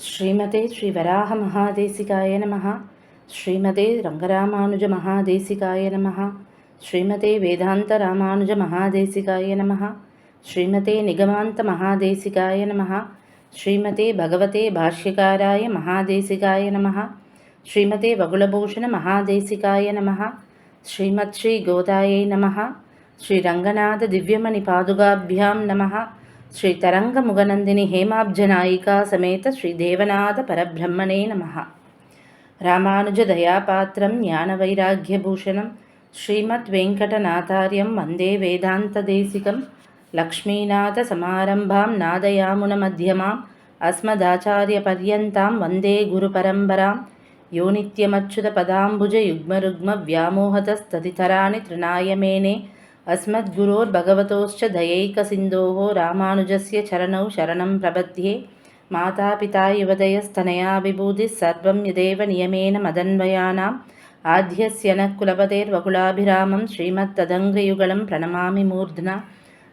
श्रीमते श्रीवराहमहादेशिकाय नमः। श्रीमते रङ्गरामानुजमहादेशिकाय नमः। श्रीमते वेदान्तरामानुजमहादेशिकाय नमः। श्रीमते निगमान्तमहादेशिकाय नमः। श्रीमते भगवते भाष्यकाराय महादेशिकाय नमः। श्रीमते वगुलभूषणमहादेशिकाय नमः। श्रीमत्श्रीगोदायै नमः। श्रीरङ्गनाथदिव्यमणिपादुकाभ्यां नमः। శ్రీ తరంగముగనందిని హేమాబ్జనాయికా సమేత శ్రీ దేవనాథ పరబ్రహ్మణే నమ రామానుజ దయాపాత్రం జ్ఞానవైరాగ్యభూషణం శ్రీమద్ వెంకటనాథార్యం వందే వేదాంతదేశికం లక్ష్మీనాథ సమారంభాం నాదయామున మధ్యమాం అస్మదాచార్యపర్యంతం వందే గురుపరంపరాం యో పదాంబుజ యుగ్మరుగ్మ వ్యామోహతస్తతితరాణి తృణాయమేనే अस्मद्गुरोर्भगवतोश्च दयैकसिन्धोः रामानुजस्य चरणौ शरणं प्रपद्ये मातापिता युवदयस्तनया विभूतिः सर्वं यदेव नियमेन मदन्वयानाम्। आद्यस्य नः कुलपतेर्वकुलाभिरामं श्रीमत्तदङ्गयुगलं प्रणमामि मूर्ध्ना।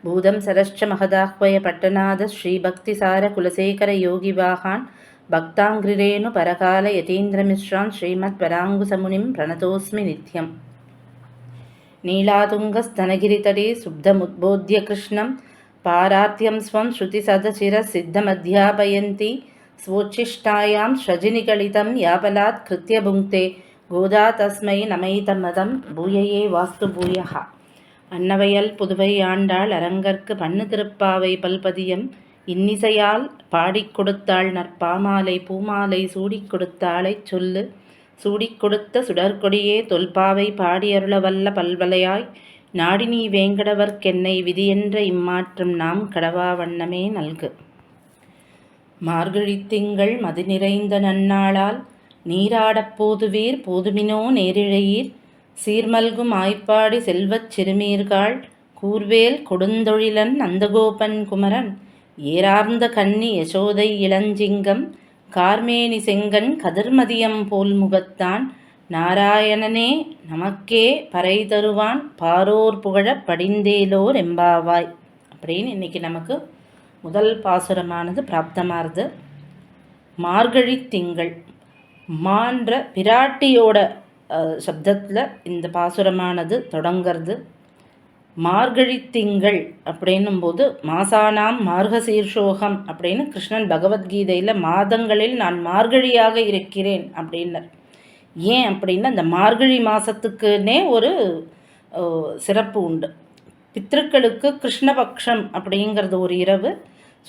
भूतं सरश्च महदाह्वय पट्टनाद श्रीभक्तिसारकुलशेखरयोगिवाहान्। भक्ताङ्घ्रिरेणुपरकालयतीन्द्रमिश्रान् श्रीमत्पराङ्गुसमुनिं प्रणतोऽस्मि नित्यम् नीलातुङ्गस्तनगिरितटे शुद्धमुद्बोध्य कृष्णं पारात्यं स्वं श्रुतिसदचिरसिद्धमध्यापयन्ती स्वोच्छिष्टायां श्रजिनिगलितं याबलात् कृत्य भुङ्क्ते गोदा तस्मै नमैतमदं பூயையே வாஸ்து பூயஹா அன்னவையல் புதுவை ஆண்டாள் அரங்கற்கு பண்ணு திருப்பாவை பல்பதியம் இன்னிசையால் பாடிக் கொடுத்தாள் நற்பாமாலை பூமாலை சூடிக் கொடுத்தாளைச் சொல்லு சூடிக் கொடுத்த சுடர்கொடியே தொல்பாவை பாடியருளவல்ல பல்வலையாய் நாடினி வேங்கடவர்க்கென்னை விதியென்ற இம்மாற்றம் நாம் கடவா வண்ணமே நல்கு. மார்கழி திங்கள் மது நிறைந்த நன்னாளால் நீராடப் போதுவீர் போதுமினோ நேரிழையீர் சீர்மல்கும் ஆய்ப்பாடி செல்வச் சிறுமீர்காள் கூர்வேல் கொடுந்தொழிலன் நந்தகோபன் குமரன் ஏரார்ந்த கன்னி யசோதை இளஞ்சிங்கம் கார்மேனி செங்கன் கதிர்மதியம் போல் முகத்தான். நாராயணனே நமக்கே பறை தருவான். பாரோர் புகழ படிந்தேலோர் எம்பாவாய். அப்படின்னு இன்னைக்கு நமக்கு முதல் பாசுரமானது பிராப்தமாகுது மார்கழி திங்கள். மான்ற பிராட்டியோட சப்தத்தில் இந்த பாசுரமானது தொடங்கிறது. மார்கழி திங்கள் அப்படின்னும்போது மாசானாம் மார்கசீர்ஷோகம் அப்படின்னு கிருஷ்ணன் பகவத்கீதையில் மாதங்களில் நான் மார்கழியாக இருக்கிறேன் அப்படின்னர். ஏன் அப்படின்னா அந்த மார்கழி மாதத்துக்குன்னே ஒரு சிறப்பு உண்டு. பித்திருக்களுக்கு கிருஷ்ணபக்ஷம் அப்படிங்கிறது ஒரு இரவு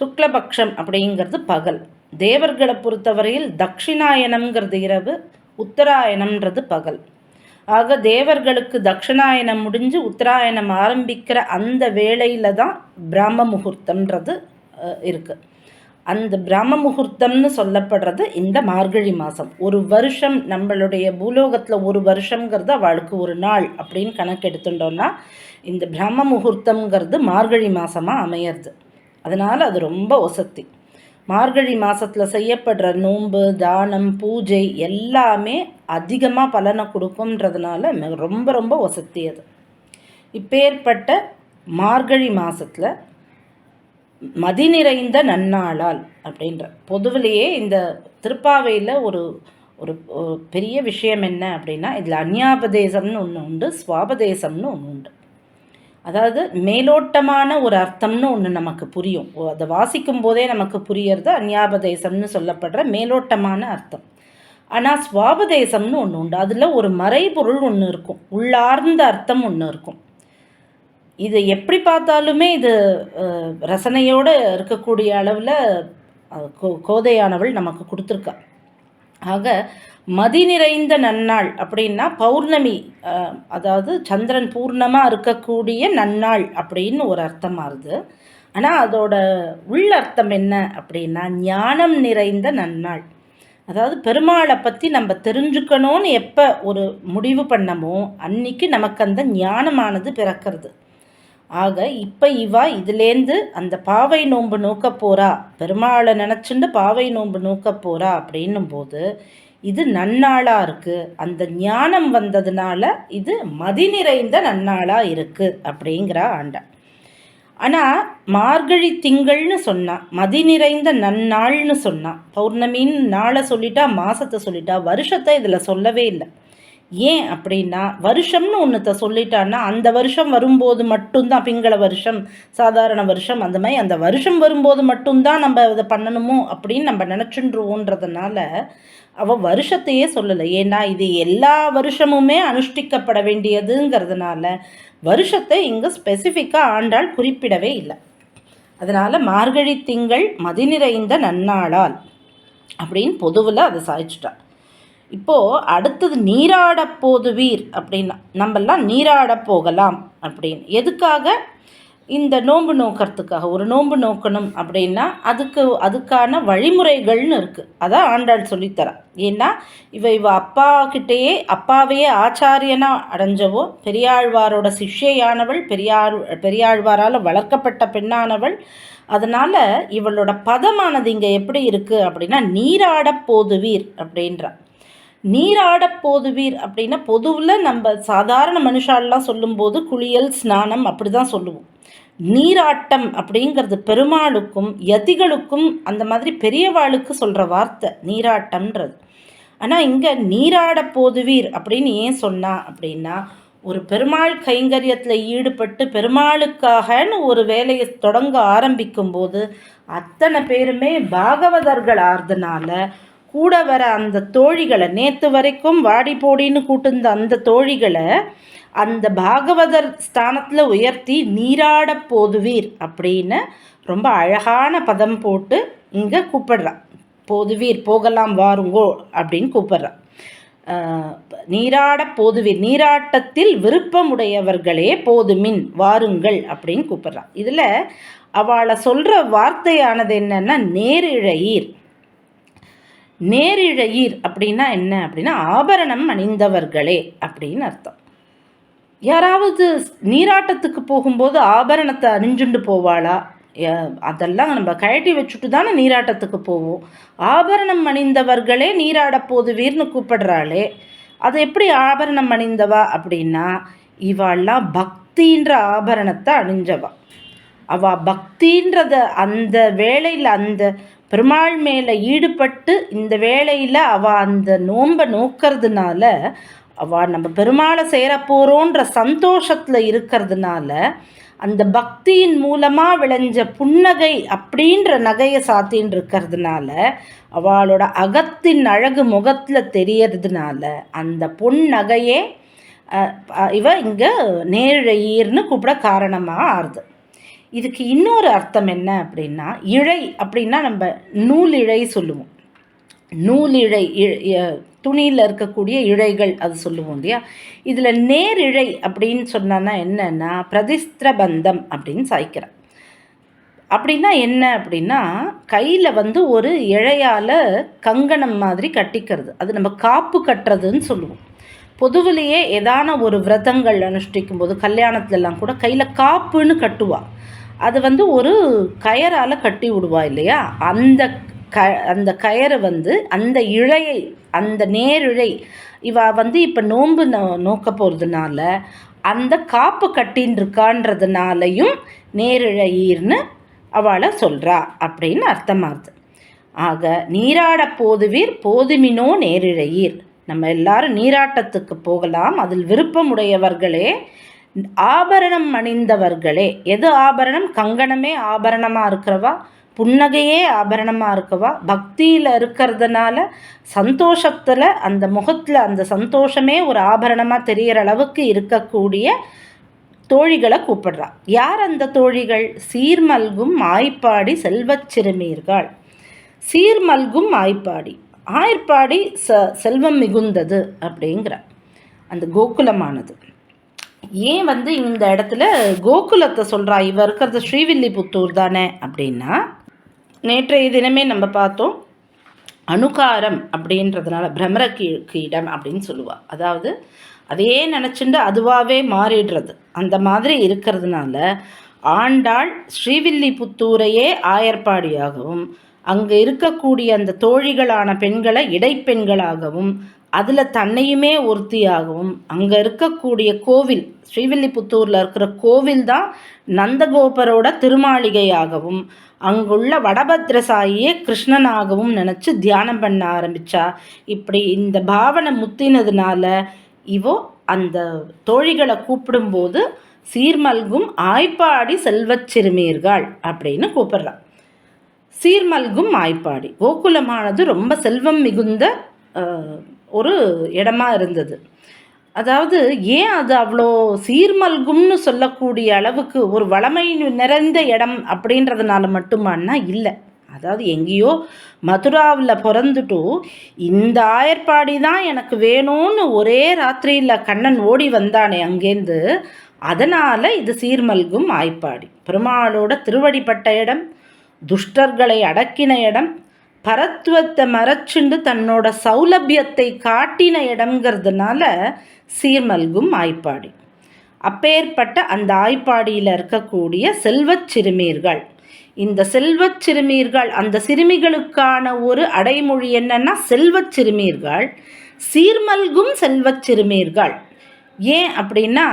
சுக்லபக்ஷம் அப்படிங்கிறது பகல். தேவர்களை பொறுத்தவரையில் தட்சிணாயனம்ங்கிறது இரவு உத்தராயணம்ன்றது பகல். ஆக தேவர்களுக்கு தட்சிணாயனம் முடிஞ்சு உத்தராயணம் ஆரம்பிக்கிற அந்த வேளையில் தான் பிராம முகூர்த்தம்ன்றது இருக்குது அந்த பிராம முகூர்த்தம்னு சொல்லப்படுறது இந்த மார்கழி மாதம் ஒரு வருஷம் நம்மளுடைய பூலோகத்தில் ஒரு வருஷங்கிறது அவளுக்கு ஒரு நாள் அப்படின்னு கணக்கு எடுத்துட்டோம்னா இந்த பிரம்ம முகூர்த்தங்கிறது மார்கழி மாதமாக அமையிறது. அதனால் அது ரொம்ப ஒசத்தி மார்கழி மாதத்தில் செய்யப்படுற நோன்பு தானம் பூஜை எல்லாமே அதிகமாக பலனை கொடுக்கும்ன்றதுனால ரொம்ப ரொம்ப வசதி அது. இப்பேற்பட்ட மார்கழி மாதத்தில் மதி நிறைந்த நன்னாளால் அப்படின்ற பொதுவிலேயே இந்த திருப்பாவையில் ஒரு ஒரு பெரிய விஷயம் என்ன அப்படின்னா இதில் அந்யாபதேசம்னு ஒன்று உண்டு சுவாபதேசம்னு ஒன்று உண்டு. அதாவது மேலோட்டமான ஒரு அர்த்தம்னு ஒன்று நமக்கு புரியும். அதை வாசிக்கும் போதே நமக்கு புரியறது அந்யாபதேசம்னு சொல்லப்படுற மேலோட்டமான அர்த்தம். ஆனால் சுவாபதேசம்னு ஒன்று உண்டு. அதில் ஒரு மறைபொருள் ஒன்று இருக்கும். உள்ளார்ந்த அர்த்தம் ஒன்று இருக்கும். இது எப்படி பார்த்தாலுமே இது ரசனையோடு இருக்கக்கூடிய அளவில் கோதையானவள் நமக்கு கொடுத்துருக்கா. ஆக மதி நிறைந்த நன்னாள் அப்படின்னா பௌர்ணமி அதாவது சந்திரன் பூர்ணமாக இருக்கக்கூடிய நன்னாள் அப்படின்னு ஒரு அர்த்தம் மாறுது. ஆனால் அதோட உள்ளர்த்தம் என்ன அப்படின்னா ஞானம் நிறைந்த நன்னாள். அதாவது பெருமாளை பற்றி நம்ம தெரிஞ்சுக்கணும்னு எப்போ ஒரு முடிவு பண்ணமோ அன்னைக்கு நமக்கு அந்த ஞானமானது பிறக்கிறது. ஆக இப்போ இவா இதுலேருந்து அந்த பாவை நோன்பு நோக்க போகிறா பெருமாளை நினச்சிண்டு பாவை நோன்பு நோக்க போகிறா அப்படின்னும் போது இது நன்னாளாக இருக்குது அந்த ஞானம் வந்ததுனால இது மதி நிறைந்த நன்னாளாக இருக்குது அப்படிங்கிறா ஆண்டாள். ஆனால் மார்கழி திங்கள்னு சொன்னான் மதி நிறைந்த நன்னாள்னு சொன்னான் பௌர்ணமின்னு நாளை சொல்லிட்டா மாதத்தை சொல்லிட்டா வருஷத்தை இதில் சொல்லவே இல்லை. ஏன் அப்படின்னா வருஷம்னு ஒன்றுத்த சொல்லிட்டான்னா அந்த வருஷம் வரும்போது மட்டும்தான் பிங்கள வருஷம் சாதாரண வருஷம் அந்த மாதிரி அந்த வருஷம் வரும்போது மட்டும்தான் நம்ம இதை பண்ணணுமோ அப்படின்னு நம்ம நினச்சின்றுவோன்றதுனால அவள் வருஷத்தையே சொல்லலை. ஏன்னா இது எல்லா வருஷமுமே அனுஷ்டிக்கப்பட வேண்டியதுங்கிறதுனால வருஷத்தை இங்கே ஸ்பெசிஃபிக்காக ஆண்டாள் குறிப்பிடவே இல்லை. அதனால் மார்கழி திங்கள் மதி நிறைந்த நன்னாளால் அப்படின்னு பொதுவில் அதை சாய்ச்சிட்டாள் இப்போது அடுத்தது நீராட போதுவீர் அப்படின்னா நம்மெல்லாம் நீராட போகலாம் அப்படின்னு. எதுக்காக? இந்த நோன்பு நோக்கிறதுக்காக. ஒரு நோன்பு நோக்கணும் அப்படின்னா அதுக்கு அதுக்கான வழிமுறைகள்னு இருக்குது அதான் ஆண்டாள் சொல்லித்தரான் ஏன்னா இவ இவ அப்பா கிட்டேயே அப்பாவையே ஆச்சாரியனாக அடைஞ்சவோ பெரியாழ்வாரோட சிஷ்யையானவள் பெரியார் பெரியாழ்வாரால் வளர்க்கப்பட்ட பெண்ணானவள் அதனால் இவளோட பதமானது இங்கே எப்படி இருக்குது அப்படின்னா நீராட போதுவீர் அப்படின்றான் நீராடப் போதுவீர் அப்படின்னா பொதுவில் நம்ம சாதாரண மனுஷாலெலாம் சொல்லும்போது குளியல் ஸ்நானம் அப்படி தான் சொல்லுவோம். நீராட்டம் அப்படிங்கிறது பெருமாளுக்கும் யதிகளுக்கும் அந்த மாதிரி பெரியவாளுக்கு சொல்கிற வார்த்தை நீராட்டம்ன்றது. ஆனால் இங்கே நீராட போதுவீர் அப்படின்னு ஏன் சொன்னா அப்படின்னா ஒரு பெருமாள் கைங்கரியத்தில் ஈடுபட்டு பெருமாளுக்காகன்னு ஒரு வேலையை தொடங்க ஆரம்பிக்கும்போது அத்தனை பேருமே பாகவதர்கள் ஆறுதுனால கூட வர அந்த தோழிகளை நேற்று வரைக்கும் வாடி போடின்னு கூட்டிருந்த அந்த தோழிகளை அந்த பாகவதர் ஸ்தானத்தில் உயர்த்தி நீராட போதுவீர் அப்படின்னு ரொம்ப அழகான பதம் போட்டு இங்கே கூப்பிடுறான். போதுவீர் போகலாம் வாருங்கோ அப்படின்னு கூப்பிடுறான். நீராட போதுவீர் நீராட்டத்தில் விருப்பமுடையவர்களே போதுமின் வாருங்கள் அப்படின்னு கூப்பிடுறான். இதில் அவளை சொல்கிற வார்த்தையானது என்னென்னா நேரிழையீர். நேரிழையீர் அப்படின்னா என்ன? அப்படின்னா ஆபரணம் அணிந்தவர்களே அப்படின்னு அர்த்தம். யாராவது நீராட்டத்துக்கு போகும்போது ஆபரணத்தை அணிஞ்சுண்டு போவாளா? அதெல்லாம் நம்ம கழட்டி வச்சுட்டு தானே நீராட்டத்துக்கு போவோம். ஆபரணம் அணிந்தவர்களே நீராட போதுவீர்னு கூப்பிடுறாளே. அது எப்படி ஆபரணம் அணிந்தவா அப்படின்னா இவாள்லாம் பக்தின்ற ஆபரணத்தை அணிஞ்சவா. அவள் பக்தின்றத அந்த வேளையில் அந்த பெருமாள் மேலே ஈடுபட்டு இந்த வேளையில் அவள் அந்த நோன்பை நோக்கிறதுனால அவள் நம்ம பெருமாளை சேரப்போகிறோன்ற சந்தோஷத்தில் இருக்கிறதுனால அந்த பக்தியின் மூலமாக விளைஞ்ச புன்னகை அப்படின்ற நகையை சாத்தின்னு இருக்கிறதுனால அவளோட அகத்தின் அழகு முகத்தில் தெரியறதுனால அந்த பொன் நகையே இவ இங்கே நேரிழையீர்னு கூப்பிட காரணமாக ஆறுது. இதுக்கு இன்னொரு அர்த்தம் என்ன அப்படின்னா இழை அப்படின்னா நம்ம நூல் இழை சொல்லுவோம் நூல் இழை துணியில் இருக்கக்கூடிய இழைகள் அது சொல்லுவோம் இல்லையா? இதில் நேரிழை அப்படின்னு சொன்னா என்னன்னா பிரதிஸ்திரபந்தம் அப்படின்னு சாய்க்கிறேன். அப்படின்னா என்ன அப்படின்னா கையில் வந்து ஒரு இழையால் கங்கணம் மாதிரி கட்டிக்கிறது. அது நம்ம காப்பு கட்டுறதுன்னு சொல்லுவோம். பொதுவிலேயே ஏதான ஒரு விரதங்கள் அனுஷ்டிக்கும் போது கல்யாணத்துலலாம் கூட கையில் காப்புன்னு கட்டுவாள் அது வந்து ஒரு கயரால் கட்டி விடுவா இல்லையா? அந்த க அந்த கயரை வந்து அந்த இழையை அந்த நேரிழை இவ வந்து இப்போ நோன்பு நோ நோக்க போகிறதுனால அந்த காப்பு கட்டின்னு இருக்கான்றதுனாலையும் நேரிழையீர்னு அவளை சொல்கிறா அப்படின்னு அர்த்தமாகுது. ஆக நீராட போதுவீர் போதுமினோ நேரிழையீர் நம்ம எல்லாரும் நீராட்டத்துக்கு போகலாம். அதில் விருப்பமுடையவர்களே ஆபரணம் அணிந்தவர்களே எது ஆபரணம்? கங்கணமே ஆபரணமாக இருக்கிறவா? புன்னகையே ஆபரணமாக இருக்கவா? பக்தியில் இருக்கிறதுனால சந்தோஷத்தில் அந்த முகத்தில் அந்த சந்தோஷமே ஒரு ஆபரணமாக தெரிகிற அளவுக்கு இருக்கக்கூடிய தோழிகளை கூப்பிடுறா. யார் அந்த தோழிகள்? சீர்மல்கும் ஆய்ப்பாடி செல்வச் சிறுமீர்கள். சீர்மல்கும் ஆய்ப்பாடி. ஆய்ப்பாடி ச செல்வம் மிகுந்தது அப்படிங்கிற அந்த கோகுலமானது. ஏன் வந்து இந்த இடத்துல கோகுலத்தை சொல்கிறா இவ இருக்கிறது ஸ்ரீவில்லிபுத்தூர் தானே அப்படின்னா நேற்றைய தினமே நம்ம பார்த்தோம் அணுகாரம் அப்படின்றதுனால பிரமர கீடம் அப்படின்னு சொல்லுவாள் அதாவது அதையே நினச்சிண்டு அதுவாகவே மாறிடுறது. அந்த மாதிரி இருக்கிறதுனால ஆண்டாள் ஸ்ரீவில்லிபுத்தூரையே ஆயர்பாடியாகவும் அங்கே இருக்கக்கூடிய அந்த தோழிகளான பெண்களை இடைப்பெண்களாகவும் அதில் தன்னையுமே ஒருத்தியாகவும் அங்கே இருக்கக்கூடிய கோவில் ஸ்ரீவில்லிபுத்தூரில் இருக்கிற கோவில் தான் நந்தகோபரோட திருமாளிகையாகவும் அங்குள்ள வடபத்ரசாயியே கிருஷ்ணனாகவும் நினச்சி தியானம் பண்ண ஆரம்பித்தா இப்படி இந்த பாவனை முத்தினதுனால இவோ அந்த தோழிகளை கூப்பிடும்போது சீர்மல்கும் ஆய்ப்பாடி செல்வச் சிறுமீர்கள் அப்படின்னு கூப்பிடுறான். சீர்மல்கும் ஆய்ப்பாடி கோகுலமானது ரொம்ப செல்வம் மிகுந்த ஒரு இடமா இருந்தது. அதாவது ஏன் அது அவ்வளோ சீர்மல்கும்னு சொல்லக்கூடிய அளவுக்கு ஒரு வளமை நிறைந்த இடம் அப்படின்றதுனால மட்டுமானா இல்லை. அதாவது எங்கேயோ மதுராவில் பிறந்துட்டு இந்த ஆயர்பாடி தான் எனக்கு வேணும்னு ஒரே ராத்திரியில் கண்ணன் ஓடி வந்தானே அங்கேருந்து அதனால் இது சீர்மல்கும் ஆய்ப்பாடி. பெருமாளோட திருவடிப்பட்ட இடம் துஷ்டர்களை அடக்கின இடம் பரத்துவத்தை மறைச்சுண்டு தன்னோட சௌலபியத்தை காட்டின இடங்கிறதுனால சீர்மல்கும் ஆய்ப்பாடி. அப்பேற்பட்ட அந்த ஆய்ப்பாடியில் இருக்கக்கூடிய செல்வச் சிறுமீர்கள் இந்த செல்வச் சிறுமீர்கள் அந்த சிறுமிகளுக்கான ஒரு அடைமொழி என்னன்னா செல்வச் சிறுமீர்கள் சீர்மல்கும் செல்வச் சிறுமீர்கள் ஏன் அப்படின்னா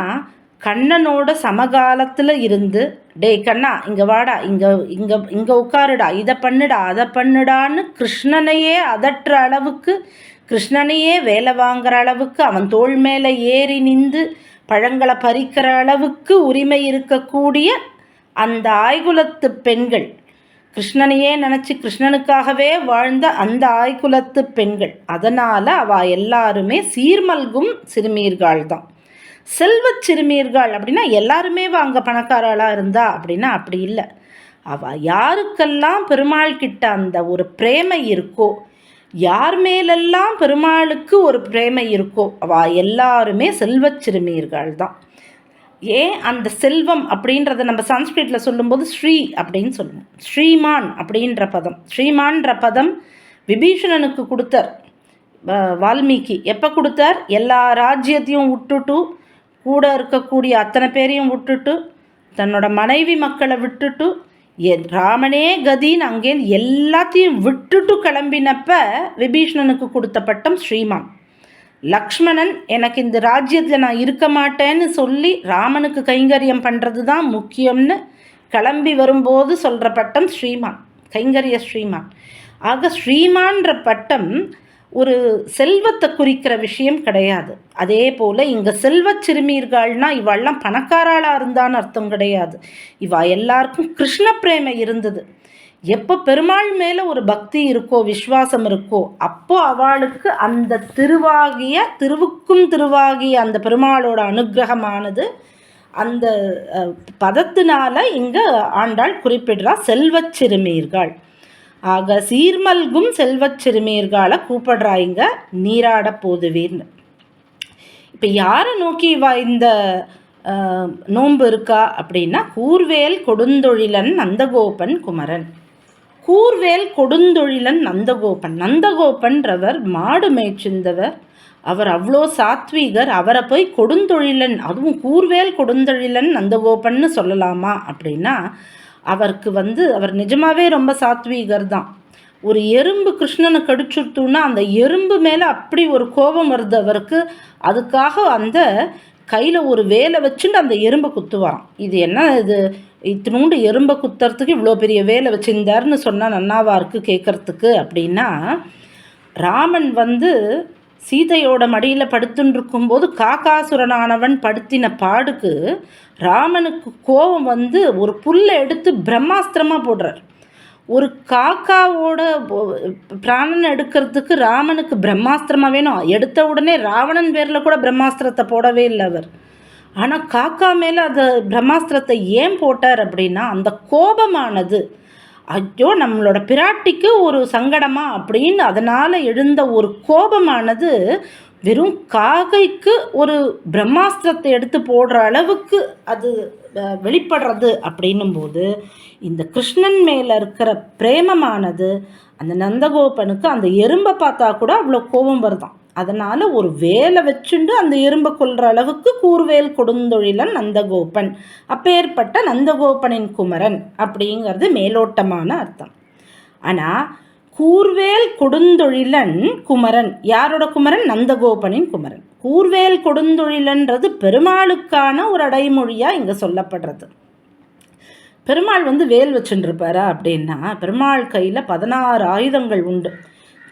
கண்ணனோட சமகாலத்தில் இருந்து டே கண்ணா இங்கே வாடா இங்கே இங்கே இங்கே உட்காருடா இதை பண்ணுடா அதை பண்ணுடான்னு கிருஷ்ணனையே அதற்ற அளவுக்கு கிருஷ்ணனையே வேலை வாங்குற அளவுக்கு அவன் தோல் மேலே ஏறி நின்று பழங்களை பறிக்கிற அளவுக்கு உரிமை இருக்கக்கூடிய அந்த ஆய்குலத்து பெண்கள். கிருஷ்ணனையே நினச்சி கிருஷ்ணனுக்காகவே வாழ்ந்த அந்த ஆய்குலத்து பெண்கள். அதனால் அவள் எல்லாருமே சீர்மல்கும் சிறுமியர்கள் தான் செல்வச் சிறுமியர்கள் அப்படின்னா எல்லாருமே அங்கே பணக்காரளாக இருந்தா அப்படின்னா அப்படி இல்லை. அவள் யாருக்கெல்லாம் பெருமாள் கிட்ட அந்த ஒரு பிரேமை இருக்கோ யார் மேலெல்லாம் பெருமாளுக்கு ஒரு பிரேமை இருக்கோ அவள் எல்லாருமே செல்வச் சிறுமியர்கள் தான். ஏன் அந்த செல்வம் அப்படின்றத நம்ம சன்ஸ்கிரிட்டில் சொல்லும்போது ஸ்ரீ அப்படின்னு சொல்லுவோம். ஸ்ரீமான் அப்படின்ற பதம். ஸ்ரீமான்ற பதம் விபீஷணனுக்கு கொடுத்தார். வால்மீகி. எப்போ கொடுத்தார்? எல்லா ராஜ்யத்தையும் விட்டுட்டு கூட இருக்கக்கூடிய அத்தனை பேரையும் விட்டுட்டு தன்னோட மனைவி மக்களை விட்டுட்டு என் ராமனே கதின்னு அங்கே எல்லாத்தையும் விட்டுட்டு கிளம்பினப்ப விபீஷ்ணனுக்கு கொடுத்த பட்டம் ஸ்ரீமான். லக்ஷ்மணன் எனக்கு இந்த ராஜ்யத்தில் நான் இருக்க மாட்டேன்னு சொல்லி ராமனுக்கு கைங்கரியம் பண்ணுறது தான் முக்கியம்னு கிளம்பி வரும்போது சொல்கிற பட்டம் ஸ்ரீமான் கைங்கரிய ஸ்ரீமான். ஆக ஸ்ரீமான்ற பட்டம் ஒரு செல்வத்தை குறிக்கிற விஷயம் கிடையாது. அதே போல் இங்கே செல்வச் சிறுமீர்கள்னா இவெல்லாம் பணக்காராளாக இருந்தான்னு அர்த்தம் கிடையாது. இவா எல்லாருக்கும் கிருஷ்ண பிரேமை இருந்தது. எப்போ பெருமாள் மேலே ஒரு பக்தி இருக்கோ விஸ்வாசம் இருக்கோ அப்போ அவளுக்கு அந்த திருவாகிய திருவுக்கும் திருவாகிய அந்த பெருமாளோட அனுகிரகமானது அந்த பதத்தினால இங்கே ஆண்டாள் குறிப்பிடுறா செல்வச் சிறுமீர்கள் ஆக சீர்மல்கும் செல்வச் சிறுமியர்கால கூப்பிடுறாய்ங்க. நீராட போதுவீர்னு இப்போ யாரை நோக்கி வாய்ந்த இந்த நோன்பு இருக்கா அப்படின்னா கூர்வேல் கொடுந்தொழிலன் நந்தகோபன் குமரன். கூர்வேல் கொடுந்தொழிலன் நந்தகோபன். நந்தகோபன்றவர் மாடு மேய்ச்சிருந்தவர் அவர் அவ்வளோ சாத்வீகர். அவரை போய் கொடுந்தொழிலன் அதுவும் கூர்வேல் கொடுந்தொழிலன் நந்தகோபன்னு சொல்லலாமா அப்படின்னா அவருக்கு வந்து அவர் நிஜமாகவே ரொம்ப சாத்வீகர் தான். ஒரு எறும்பு கிருஷ்ணனை கடிச்சுட்டுன்னா அந்த எறும்பு மேலே அப்படி ஒரு கோபம் வருது அவருக்கு. அதுக்காக அந்த கையில் ஒரு வேலை வச்சுட்டு அந்த எறும்பை குத்துவாராம். இது என்ன இது? இத்தினூண்டு எறும்பை குத்துறதுக்கு இவ்வளோ பெரிய வேலை வச்சுருந்தாருன்னு சொன்னால் நன்னாவா இருக்குது கேட்குறதுக்கு அப்படின்னா ராமன் வந்து சீதையோட மடியில் படுத்துன்றிருக்கும் போது காக்காசுரனானவன் படுத்தின பாடுக்கு ராமனுக்கு கோபம் வந்து ஒரு புல்லை எடுத்து பிரம்மாஸ்திரமாக போடுறார். ஒரு காக்காவோட பிராணன் எடுக்கிறதுக்கு ராமனுக்கு பிரம்மாஸ்திரமாக வேணும். எடுத்த உடனே ராவணன் பேரில் கூட பிரம்மாஸ்திரத்தை போடவே இல்லை அவர். ஆனால் காக்கா மேலே அந்த பிரம்மாஸ்திரத்தை ஏன் போட்டார் அப்படின்னா அந்த கோபமானது ஐயோ நம்மளோட பிராட்டிக்கு ஒரு சங்கடமா? அப்படின்னு அதனால் எழுந்த ஒரு கோபமானது வெறும் காகைக்கு ஒரு பிரம்மாஸ்திரத்தை எடுத்து போடுற அளவுக்கு அது வெளிப்படுறது அப்படின்னும் போது இந்த கிருஷ்ணன் மேலே இருக்கிற பிரேமமானது அந்த நந்தகோபனுக்கு அந்த எறும்பை பார்த்தா கூட அவ்வளோ கோபம் வருதான். அதனால் ஒரு வேலை வச்சுண்டு அந்த எறும்பை கொள்கிற அளவுக்கு கூர்வேல் கொடுந்தொழிலன் நந்தகோபன். அப்பேற்பட்ட நந்தகோபனின் குமரன் அப்படிங்கிறது மேலோட்டமான அர்த்தம். ஆனால் கூர்வேல் கொடுந்தொழிலன் குமரன். யாரோட குமரன்? நந்தகோபனின் குமரன். கூர்வேல் கொடுந்தொழிலன்றது பெருமாளுக்கான ஒரு அடைமொழியாக இங்கே சொல்லப்படுறது. பெருமாள் வந்து வேல் வச்சுருப்பாரா அப்படின்னா பெருமாள் கையில் பதினாறு ஆயுதங்கள் உண்டு.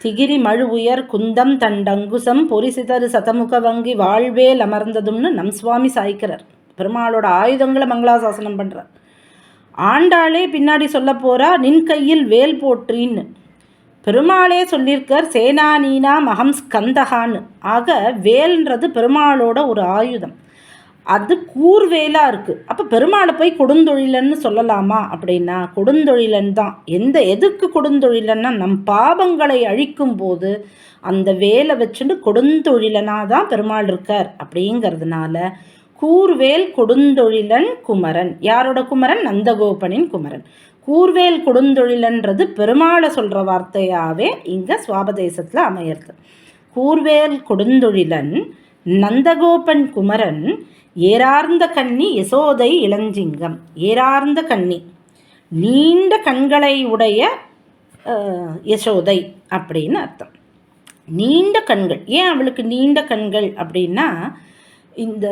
திகிரி மழு உயர் குந்தம் தண்டங்குசம் பொரிசிதரு சதமுக வங்கி வாழ்வேல் அமர்ந்ததும்னு நம் சுவாமி சாய்க்கிறார். பெருமாளோட ஆயுதங்களை மங்களாசாசனம் பண்ணுறார் ஆண்டாளே பின்னாடி சொல்ல போகிறா நின் கையில் வேல் போற்றின்னு. பெருமாளே சொல்லியிருக்கார் சேனானீனா மகம் ஸ்கந்தகான்னு. ஆக வேல்ன்றது பெருமாளோட ஒரு ஆயுதம். அது கூர்வேலாக இருக்குது அப்போ பெருமாளை போய் கொடுந்தொழிலன்னு சொல்லலாமா அப்படின்னா கொடுந்தொழிலன் தான். எந்த எதுக்கு கொடுந்தொழிலன்னா நம் பாவங்களை அழிக்கும் போது அந்த வேலை வச்சுட்டு கொடுந்தொழிலனாக தான் பெருமாள் இருக்கார் அப்படிங்கிறதுனால கூர்வேல் கொடுந்தொழிலன் குமரன். யாரோட குமரன்? நந்தகோபனின் குமரன். கூர்வேல் கொடுந்தொழிலன்றது பெருமாளை சொல்கிற வார்த்தையாகவே இங்கே சுவாபதேசத்தில் அமையிறது. கூர்வேல் கொடுந்தொழிலன் நந்தகோபன் குமரன் ஏறார்ந்த கண்ணி யசோதை இளஞ்சிங்கம். ஏறார்ந்த கண்ணி. நீண்ட கண்களை உடைய யசோதை அப்படின்னு அர்த்தம். நீண்ட கண்கள். ஏன் அவளுக்கு நீண்ட கண்கள் அப்படின்னா இந்த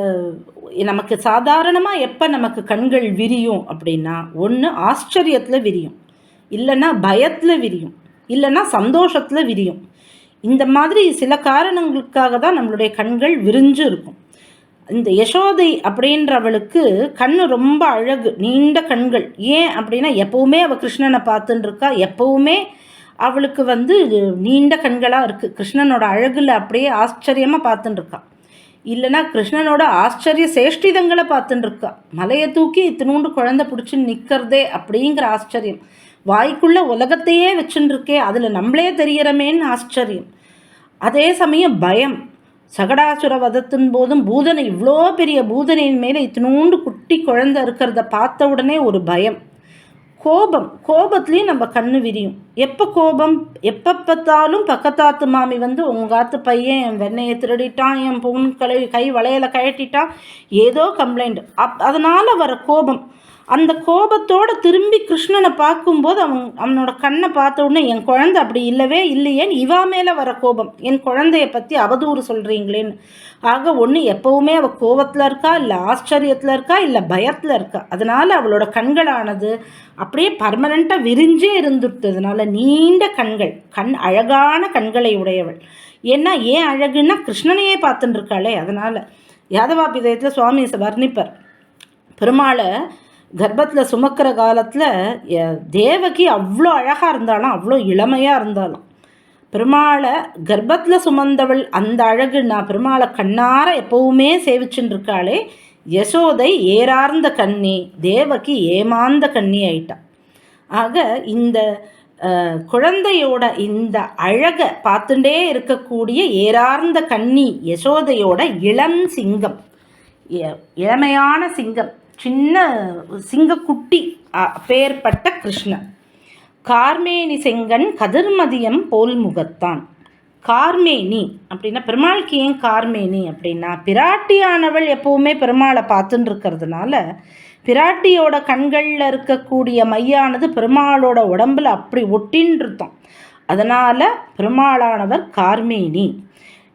நமக்கு சாதாரணமாக எப்போ நமக்கு கண்கள் விரியும் அப்படின்னா ஒன்று ஆச்சரியத்தில் விரியும். இல்லைன்னா பயத்தில் விரியும். இல்லைன்னா சந்தோஷத்தில் விரியும். இந்த மாதிரி சில காரணங்களுக்காக தான் நம்மளுடைய கண்கள் விரிஞ்சு இருக்கும். இந்த யசோதை அப்படின்றவளுக்கு கண் ரொம்ப அழகு நீண்ட கண்கள். ஏன் அப்படின்னா எப்போவுமே அவள் கிருஷ்ணனை பார்த்துன்னு இருக்கா எப்போவுமே அவளுக்கு வந்து நீண்ட கண்களாக இருக்குது கிருஷ்ணனோட அழகில் அப்படியே ஆச்சரியமாக பார்த்துன்னு இருக்கா இல்லைனா கிருஷ்ணனோட ஆச்சரிய சேஷ்டிதங்களை பார்த்துட்டு இருக்கா மலையை தூக்கி இத்தினூண்டு குழந்தை பிடிச்சி நிற்கிறதே அப்படிங்கிற ஆச்சரியம். வாய்க்குள்ளே உலகத்தையே வச்சுட்டுருக்கே அதில் நம்மளே தெரியறமேன்னு ஆச்சரியம். அதே சமயம் பயம். சகடாசுர வதத்தின் போதும் பூதனை இவ்வளோ பெரிய பூதனையின் மேலே இத்தினூண்டு குட்டி குழந்தை இருக்கிறத பார்த்த உடனே ஒரு பயம். கோபம் கோபத்துலேயும் நம்ம கண்ணு விரியும். எப்போ கோபம்? எப்போ பார்த்தாலும் பக்கத்தாத்து மாமி வந்து உங்காத்து பையன் என் வெண்ணையை திருடிட்டான் என் பொன் கலை கை வளையலை கழட்டிட்டான் ஏதோ கம்ப்ளைண்ட் அப் அதனால் வர கோபம். அந்த கோபத்தோடு திரும்பி கிருஷ்ணனை பார்க்கும்போது அவன் அவனோட கண்ணை பார்த்த உடனே என் குழந்தை அப்படி இல்லவே இல்லையேன்னு இவா மேலே வர கோபம். என் குழந்தைய பற்றி அவதூறு சொல்கிறீங்களேன்னு ஆக ஒன்று எப்போவுமே அவள் கோபத்தில் இருக்கா இல்லை ஆச்சரியத்தில் இருக்கா இல்லை பயத்தில் இருக்கா. அதனால் அவளோட கண்களானது அப்படியே பர்மனண்ட்டாக விரிஞ்சே இருந்துட்டதுனால நீண்ட கண்கள் கண் அழகான கண்களை உடையவள். ஏன்னா ஏன் அழகுன்னா கிருஷ்ணனையே பார்த்துட்டு இருக்காளே அதனால். யாதவா பிதயத்தில் சுவாமி வர்ணிப்பர். பெருமாளை கர்ப்பத்தில் சுமக்கிற காலத்தில் தேவகி அவ்வளோ அழகாக இருந்தாலும் அவ்வளோ இளமையாக இருந்தாலும் பெருமாளை கர்ப்பத்தில் சுமந்தவள் அந்த அழகு நான் பெருமாளை கண்ணார எப்போவுமே சேவிச்சுன்னு இருக்காளே யசோதை ஏறார்ந்த கண்ணி தேவகி ஏமாந்த கண்ணி ஆயிட்டான் ஆக இந்த குழந்தையோட இந்த அழகை பார்த்துட்டே இருக்கக்கூடிய ஏறார்ந்த கண்ணி யசோதையோட இளம் சிங்கம் இளமையான சிங்கம் சின்ன சிங்கக்குட்டி பேர்பட்ட கிருஷ்ணன் கார்மேனி செங்கன் கதிர்மதியம் போல் முகத்தான். கார்மேனி அப்படின்னா பெருமாளுக்கு ஏன் கார்மேனி அப்படின்னா பிராட்டியானவள் எப்போவுமே பெருமாளை பார்த்துட்டு இருக்கிறதுனால பிராட்டியோட கண்களில் இருக்கக்கூடிய மையானது பெருமாளோட உடம்பில் அப்படி ஒட்டின்னு அதனால் பெருமாளானவர் கார்மேனி.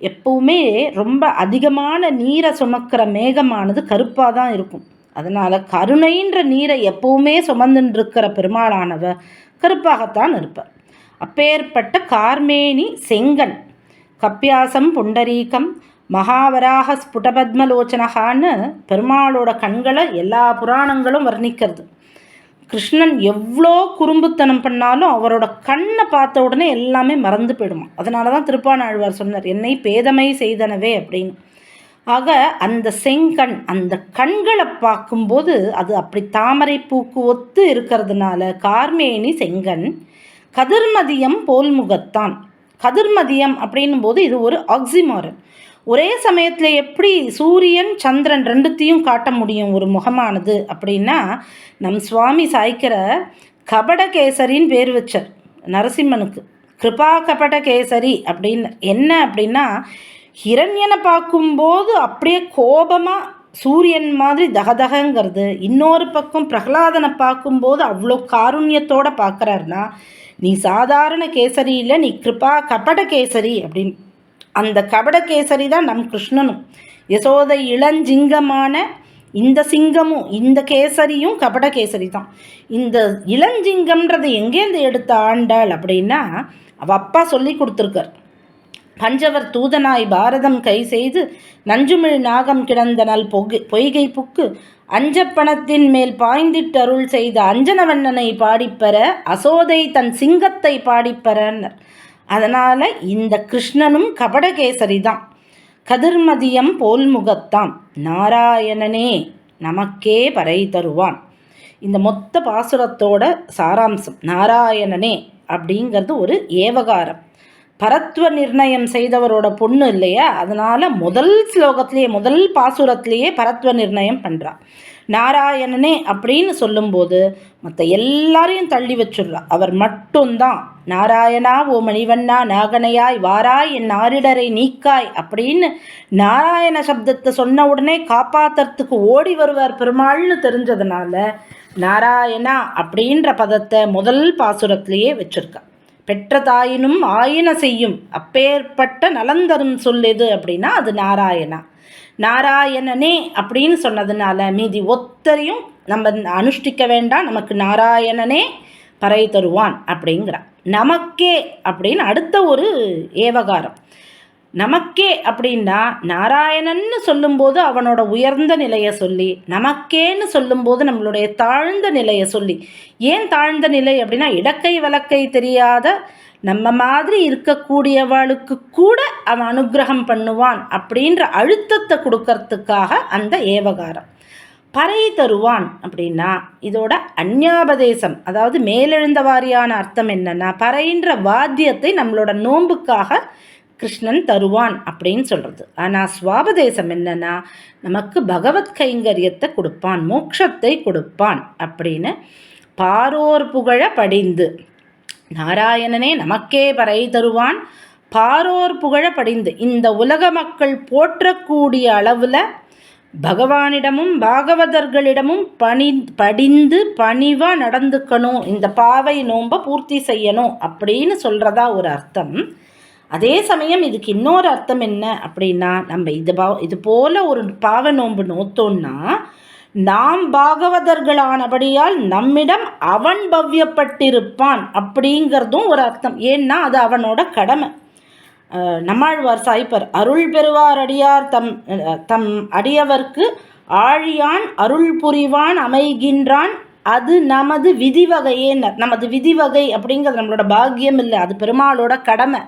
எப்பவுமே ரொம்ப அதிகமான நீரை சுமக்கிற மேகமானது கருப்பாக தான் இருக்கும். அதனால் கருணைன்ற நீரை எப்பவுமே சுமந்துன்றிருக்கிற பெருமாளானவர் கருப்பாகத்தான் இருப்பார். அப்பேற்பட்ட கார்மேனி செங்கன் கப்பியாசம் புண்டரீகம் மகாவராக ஸ்புடபத்மலோச்சனகான்னு பெருமாளோட கண்களை எல்லா புராணங்களும் வர்ணிக்கிறது. கிருஷ்ணன் எவ்வளோ குறும்புத்தனம் பண்ணாலும் அவரோட கண்ணை பார்த்த உடனே எல்லாமே மறந்து போயிடுமா. அதனால தான் திருப்பாணாழ்வார் சொன்னார் என்னை பேதமை செய்தனவே அப்படின்னு. ஆக அந்த செங்கண் அந்த கண்களை பார்க்கும்போது அது அப்படி தாமரை பூக்கு ஒத்து இருக்கிறதுனால கார்மேனி செங்கண் கதிர்மதியம் போல்முகத்தான் கதிர்மதியம் அப்படின்னும் போது இது ஒரு ஆக்சிமாரன் ஒரே சமயத்தில் எப்படி சூரியன் சந்திரன் ரெண்டுத்தையும் காட்ட முடியும் ஒரு முகமானது அப்படின்னா நம் சுவாமி சாய்க்கிற கபடகேசரின்னு பேர் வச்சார் நரசிம்மனுக்கு. கிருபா கபடகேசரி அப்படின்னு என்ன அப்படின்னா ஹிரண்யனை பார்க்கும்போது அப்படியே கோபமாக சூரியன் மாதிரி தகதகங்கிறது. இன்னொரு பக்கம் பிரகலாதனை பார்க்கும்போது அவ்வளோ காருண்யத்தோடு பார்க்குறாருனா நீ சாதாரண கேசரியில் நீ கிருபா கபட கேசரி அப்படின்னு. அந்த கபட கேசரி தான் நம் கிருஷ்ணனும். யசோதை இளஞ்சிங்கமான இந்த சிங்கமும் இந்த கேசரியும் கபட கேசரி தான். இந்த இளஞ்சிங்கம்ன்றது எங்கேருந்து எடுத்த ஆண்டாள் அப்படின்னா அவள் அப்பா சொல்லி கொடுத்துருக்கார். பஞ்சவர் தூதனாய் பாரதம் கை செய்து நஞ்சுமிழ் நாகம் கிடந்த நல் பொகை பொய்கை புக்கு அஞ்சப்பணத்தின் மேல் பாய்ந்திட்டருள் செய்த அஞ்சனவண்ணனை பாடிப்பெற அசோதை தன் சிங்கத்தை பாடிப்பெறன்னர் அதனால் இந்த கிருஷ்ணனும் கபடகேசரி தான் கதிர்மதியம் போல் முகத்தாம் நாராயணனே நமக்கே பறை தருவான். இந்த மொத்த பாசுரத்தோட சாராம்சம் நாராயணனே அப்படிங்கிறது ஒரு ஏவகாரம். பரத்வ நிர்ணயம் செய்தவரோட பொண்ணு இல்லையா? அதனால் முதல் ஸ்லோகத்திலேயே முதல் பாசுரத்திலேயே பரத்வ நிர்ணயம் பண்ணுறா நாராயணனே அப்படின்னு சொல்லும்போது மற்ற எல்லாரையும் தள்ளி வச்சுடுறா. அவர் மட்டும்தான். நாராயணா ஓ மணிவண்ணா நாகனையாய் வாராய் என் நாரிடரை நீக்காய் அப்படின்னு நாராயண சப்தத்தை சொன்ன உடனே காப்பாத்துறதுக்கு ஓடி வருவார் பெருமாள்னு தெரிஞ்சதுனால நாராயணா அப்படின்ற பதத்தை முதல் பாசுரத்திலேயே வச்சுருக்கா. பெற்ற தாயினும் ஆயின செய்யும். அப்பேற்பட்ட நலந்தரும் சொல்லெது அப்படின்னா அது நாராயணா. நாராயணனே அப்படின்னு சொன்னதுனால மீதி ஒத்தரையும் நம்ம அனுஷ்டிக்க வேண்டாம் நமக்கு நாராயணனே பறை தருவான் அப்படிங்கிறான். நமக்கே அப்படின்னு அடுத்த ஒரு ஏவகாரம். நமக்கே அப்படின்னா நாராயணன்னு சொல்லும்போது அவனோட உயர்ந்த நிலையை சொல்லி நமக்கேன்னு சொல்லும்போது நம்மளுடைய தாழ்ந்த நிலையை சொல்லி. ஏன் தாழ்ந்த நிலை அப்படின்னா இடக்கை வழக்கை தெரியாத நம்ம மாதிரி இருக்கக்கூடியவளுக்கு கூட அவன் அனுகிரகம் பண்ணுவான் அப்படின்ற அழுத்தத்தை கொடுக்கறதுக்காக அந்த ஏவகாரம். பறை தருவான் அப்படின்னா இதோட அந்யாபதேசம் அதாவது மேலெழுந்த வாரியான அர்த்தம் என்னன்னா பறைன்ற வாத்தியத்தை நம்மளோட நோன்புக்காக கிருஷ்ணன் தருவான் அப்படின்னு சொல்கிறது ஆனால் சுவாபதேசம் என்னன்னா நமக்கு பகவத் கைங்கரியத்தை கொடுப்பான் மோட்சத்தை கொடுப்பான் அப்படின்னு பாரோர் புகழ படிந்து நாராயணனே நமக்கே பறை தருவான் பாரோர் புகழ படிந்து இந்த உலக மக்கள் போற்றக்கூடிய அளவில் பகவானிடமும் பாகவதர்களிடமும் பணி படிந்து பணிவாக நடந்துக்கணும் இந்த பாவை நோன்பை பூர்த்தி செய்யணும் அப்படின்னு சொல்கிறதா ஒரு அர்த்தம். அதே சமயம் இதுக்கு இன்னொரு அர்த்தம் என்ன அப்படின்னா நம்ம இது பா இது போல் ஒரு பாவ நோன்பு நோத்தோன்னா நாம் பாகவதர்களானபடியால் நம்மிடம் அவன் பவ்யப்பட்டிருப்பான் அப்படிங்கிறதும் ஒரு அர்த்தம். ஏன்னா அது அவனோட கடமை. நம்மாழ்வார் சாய்ப்பர் அருள் பெறுவார் அடியார் தம் தம் அடியவர்க்கு ஆழியான் அருள் புரிவான் அமைகின்றான். அது நமது விதிவகையே நமது விதிவகை அப்படிங்கிறது நம்மளோட பாக்கியம் இல்லை. அது பெருமாளோட கடமை.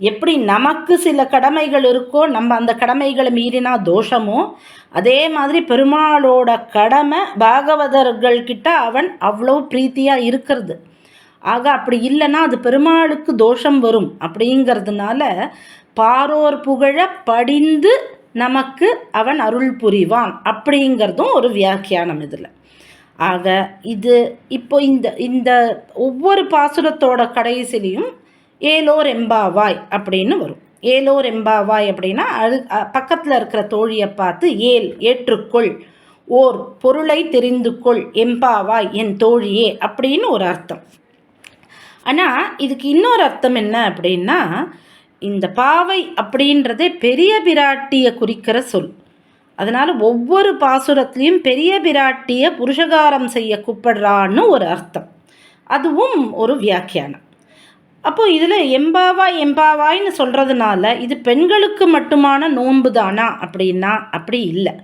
எப்படி நமக்கு சில கடமைகள் இருக்கோ நம்ம அந்த கடமைகளை மீறினா தோஷமோ அதே மாதிரி பெருமாளோட கடமை பாகவதர்கள் கிட்ட அவன் அவ்வளோ பிரீத்தியாக இருக்கிறது. ஆக அப்படி இல்லைன்னா அது பெருமாளுக்கு தோஷம் வரும் அப்படிங்கிறதுனால பாரோர் புகழ படிந்து நமக்கு அவன் அருள் புரிவான் அப்படிங்கிறதும் ஒரு வியாக்கியானம் இதில். ஆக இது இப்போ இந்த இந்த ஒவ்வொரு பாசுரத்தோட கடைசிலையும் ஏலோ ரெம்பாவாய் அப்படின்னு வரும். ஏலோ ரெம்பாவாய் அப்படின்னா அது பக்கத்தில் இருக்கிற தோழியை பார்த்து ஏல் ஏற்றுக்கொள் ஓர் பொருளை தெரிந்து கொள் எம்பாவாய் என் தோழியே அப்படின்னு ஒரு அர்த்தம். ஆனால் இதுக்கு இன்னொரு அர்த்தம் என்ன அப்படின்னா இந்த பாவை அப்படின்றதே பெரிய பிராட்டியை குறிக்கிற சொல். அதனால் ஒவ்வொரு பாசுரத்துலேயும் பெரிய பிராட்டியை புருஷகாரம் செய்ய கூப்பிடுறான்னு ஒரு அர்த்தம். அதுவும் ஒரு வியாக்கியானம். அப்போது இதில் எம்பாவாய் எம்பாவாய்னு சொல்கிறதுனால இது பெண்களுக்கு மட்டுமான நோன்பு தானா அப்படின்னா அப்படி இல்லை.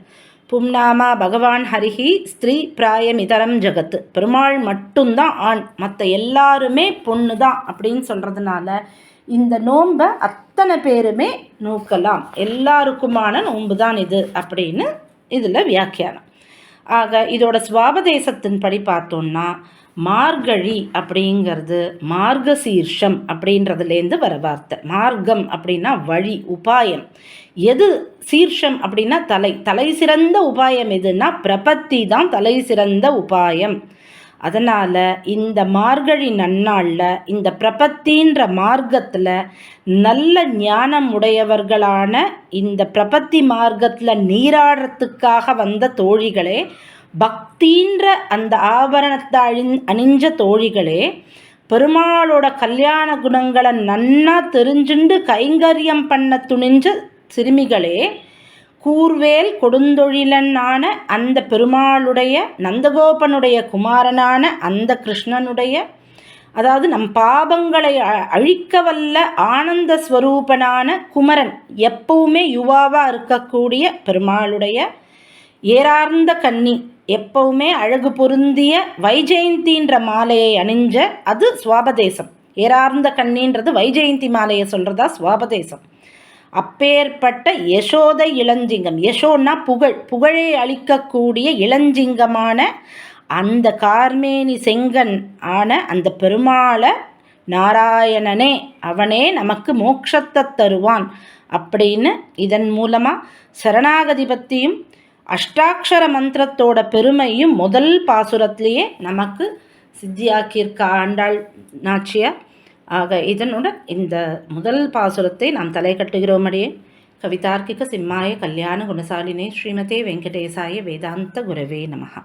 பும்னாமா பகவான் ஹரிஹி ஸ்திரீ பிராயம் இதரம் ஜகத்து. பெருமாள் மட்டும்தான் ஆண். மற்ற எல்லாருமே பொண்ணு தான் அப்படின்னு சொல்கிறதுனால இந்த நோன்பை அத்தனை பேருமே நோக்கலாம். எல்லாருக்குமான நோன்பு தான் இது அப்படின்னு இதில் வியாக்கியானம். ஆக இதோட சுவாபதேசத்தின்படி பார்த்தோன்னா மார்கழி அப்படிங்கிறது மார்கசீர்ஷம் அப்படின்றதுலேருந்து வர வார்த்தை. மார்க்கம் அப்படின்னா வழி உபாயம். எது சீர்ஷம் அப்படின்னா தலை. தலை சிறந்த உபாயம் எதுன்னா பிரபத்தி தான் தலை சிறந்த உபாயம். அதனால் இந்த மார்கழி நன்னாளில் இந்த பிரபத்தின்ற மார்க்கத்தில் நல்ல ஞானம் உடையவர்களான இந்த பிரபத்தி மார்க்கத்தில் நீராடுறதுக்காக வந்த தோழிகளே பக்தின்ற அந்த ஆபரணத்தை அழிஞ் அணிஞ்ச தோழிகளே பெருமாளோட கல்யாண குணங்களை நன்னா தெரிஞ்சுண்டு கைங்கரியம் பண்ண துணிஞ்ச சிறுமிகளே கூர்வேல் கொடுந்தொழிலனான அந்த பெருமாளுடைய நந்தகோபனுடைய குமாரனான அந்த கிருஷ்ணனுடைய அதாவது நம் பாபங்களை அழிக்க வல்ல ஆனந்த ஸ்வரூபனான குமரன் எப்பவுமே யுவாவாக இருக்கக்கூடிய பெருமாளுடைய ஏறார்ந்த கன்னி. எப்பவுமே அழகு பொருந்திய வைஜெயந்தின்ற மாலையை அணிஞ்ச அது சுவாபதேசம். ஏறார்ந்த கண்ணின்றது வைஜெயந்தி மாலையை சொல்கிறதா சுவாபதேசம். அப்பேற்பட்ட யசோதை இளஞ்சிங்கம். யசோன்னா புகழ். புகழை அளிக்கக்கூடிய இளஞ்சிங்கமான அந்த கார்மேனி செங்கன் ஆன அந்த பெருமாளை நாராயணனே அவனே நமக்கு மோட்சத்தை தருவான் அப்படின்னு இதன் மூலமாக சரணாகதி பற்றியும் அஷ்டாட்சர மந்திரத்தோட பெருமையும் முதல் பாசுரத்திலேயே நமக்கு சித்தியாக்கியிருக்க ஆண்டாள் நாச்சியா ஆக இதனுடன் இந்த முதல் பாசுரத்தை நாம் தலை கட்டுகிறோமடியே. கவிதார்க்கிக சிம்மாய கல்யாண குணசாலினே ஸ்ரீமதே வெங்கடேசாய வேதாந்த குரவே நமகா